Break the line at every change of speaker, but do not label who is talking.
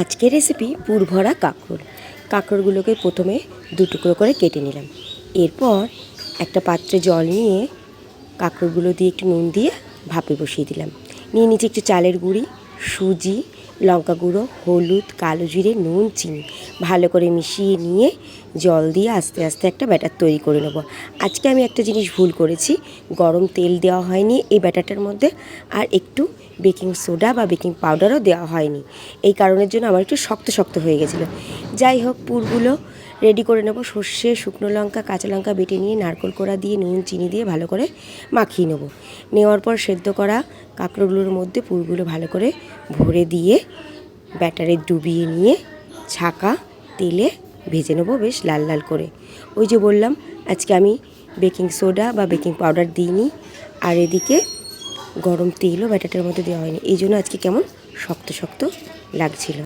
আজকের রেসিপি পুরভরা কাঁকড় কাঁকড়গুলোকে প্রথমে দু টুকরো করে কেটে নিলাম। এরপর একটা পাত্রে জল নিয়ে কাঁকড়গুলো দিয়ে একটু নুন দিয়ে ভাপে বসিয়ে দিলাম। নিয়ে নিচে একটু চালের গুঁড়ি, সুজি লঙ্কা গুঁড়ো, হলুদ, কালো জিরে, নুন, চিনি। ভালো করে মিশিয়ে নিয়ে জল দিয়ে আস্তে আস্তে একটা ব্যাটার তৈরি করে নেব। আজকে আমি একটা জিনিস ভুল করেছি। গরম তেল দেওয়া হয়নি এই ব্যাটারটার মধ্যে। আর একটু বেকিং সোডা বা বেকিং পাউডারও দেওয়া হয়নি। এই কারণের জন্য আমার একটু শক্ত শক্ত হয়ে গেছিল। যাই হোক, পুরগুলো রেডি করে নেব সর্ষে, শুকনো লঙ্কা, কাঁচা লঙ্কা বেটে নিয়ে নারকোল কোড়া দিয়ে, নুন, চিনি দিয়ে ভালো করে মাখিয়ে নেব। নেওয়ার পর সেদ্ধ করা কাঁকড়োগুলোর মধ্যে পুরগুলো ভালো করে ভরে দিয়ে ব্যাটারে ডুবিয়ে নিয়ে ছাকা তেলে ভেজে নেব বেশ লাল লাল করে। ওই যে বললাম, আজকে আমি বেকিং সোডা বা বেকিং পাউডার দিইনি, আর এদিকে গরম তেলও ব্যাটারটার মধ্যে দেওয়া হয়নি। এই জন্য আজকে কেমন শক্ত শক্ত লাগছিল।